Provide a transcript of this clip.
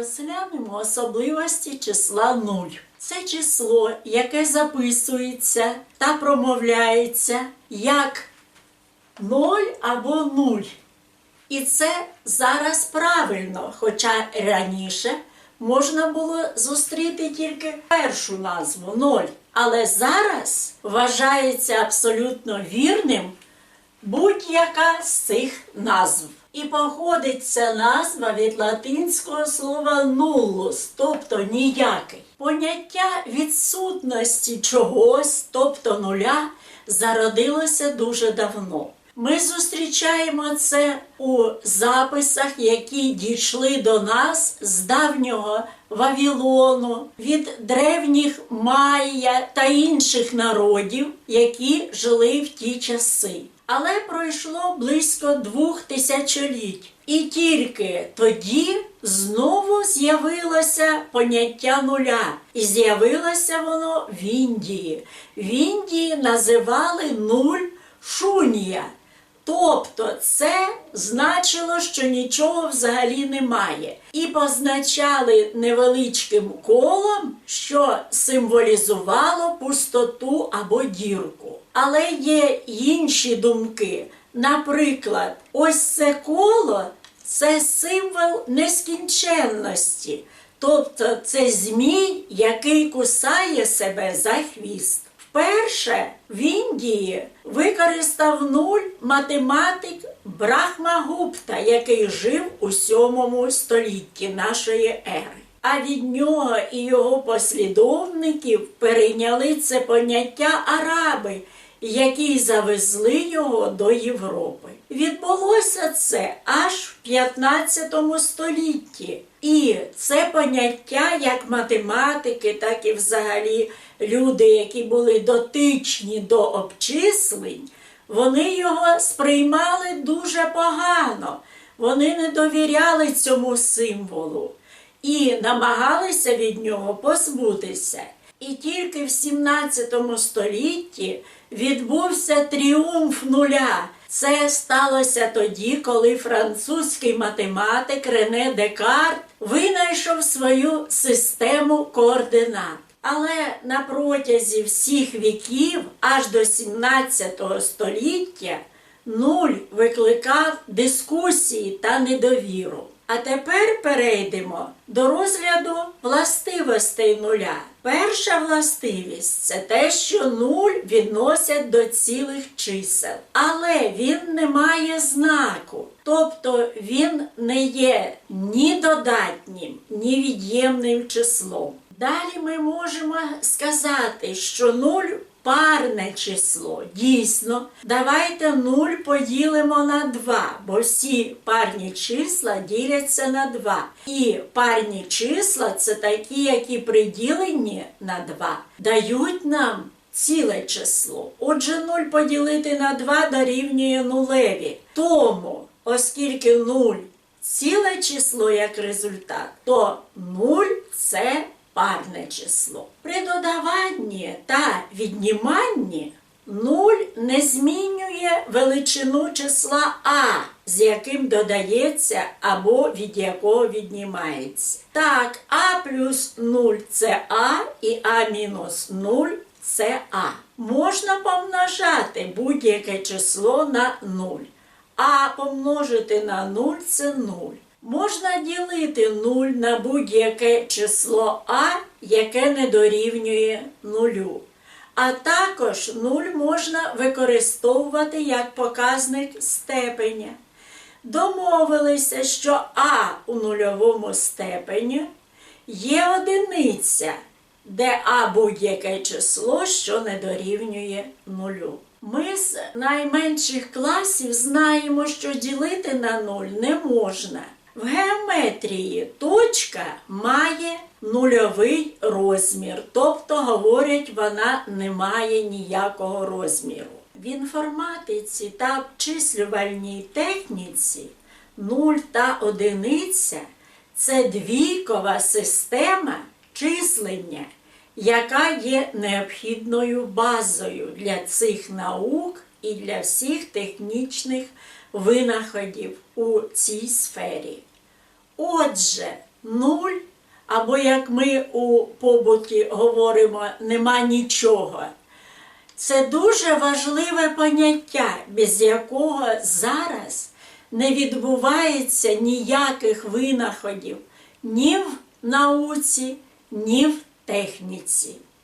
Розглянемо особливості числа 0. Це число, яке записується та промовляється як 0 або 0. І це зараз правильно, хоча раніше можна було зустріти тільки першу назву 0. Але зараз вважається абсолютно вірним будь-яка з цих назв. І походить ця назва від латинського слова nullus, тобто ніякий. Поняття відсутності чогось, тобто нуля, зародилося дуже давно. Ми зустрічаємо це у записах, які дійшли до нас з давнього Вавилону, від древніх Майя та інших народів, які жили в ті часи. Але пройшло близько двох тисячоліть. І тільки тоді знову з'явилося поняття нуля. І з'явилося воно в Індії. В Індії називали нуль шунія. Тобто це значило, що нічого взагалі немає. І позначали невеличким колом, що символізувало пустоту або дірку. Але є інші думки. Наприклад, ось це коло це символ нескінченності. Тобто це змій, який кусає себе за хвіст. Вперше в Індії використав нуль математик Брахмагупта, який жив у 7 столітті нашої ери. А від нього і його послідовників перейняли це поняття араби, які завезли його до Європи. Відбулося це аж в 15 столітті. І це поняття як математики, так і взагалі люди, які були дотичні до обчислень, вони його сприймали дуже погано. Вони не довіряли цьому символу і намагалися від нього позбутися. І тільки в 17 столітті відбувся тріумф нуля. Це сталося тоді, коли французький математик Рене Декарт винайшов свою систему координат. Але на протязі всіх віків, аж до 17 століття, нуль викликав дискусії та недовіру. А тепер перейдемо до розгляду властивостей нуля. Перша властивість це те, що нуль відносять до цілих чисел, але він не має знаку, тобто він не є ні додатнім, ні від'ємним числом. Далі ми можемо сказати, що нуль парне число. Дійсно, давайте 0 поділимо на 2, бо всі парні числа діляться на 2. І парні числа це такі, які приділені на 2, дають нам ціле число. Отже, 0 поділити на 2 дорівнює нулеві. Тому, оскільки 0 ціле число як результат, то 0 це парне число. При додаванні та відніманні 0 не змінює величину числа А, з яким додається або від якого віднімається. Так, А плюс 0 це А і А мінус 0 це А. Можна помножати будь-яке число на 0. А помножити на 0 це 0. Можна ділити 0 на будь-яке число А, яке не дорівнює нулю. А також 0 можна використовувати як показник степеня. Домовилися, що А у нульовому степені є одиниця, де А будь-яке число, що не дорівнює нулю. Ми з найменших класів знаємо, що ділити на нуль не можна. В геометрії точка має нульовий розмір, тобто, говорять, вона не має ніякого розміру. В інформатиці та обчислювальній техніці 0 та одиниця це двійкова система числення, яка є необхідною базою для цих наук і для всіх технічних винаходів у цій сфері. Отже, нуль, або як ми у побуті говоримо, нема нічого. Це дуже важливе поняття, без якого зараз не відбувається ніяких винаходів ні в науці, ні в техніці.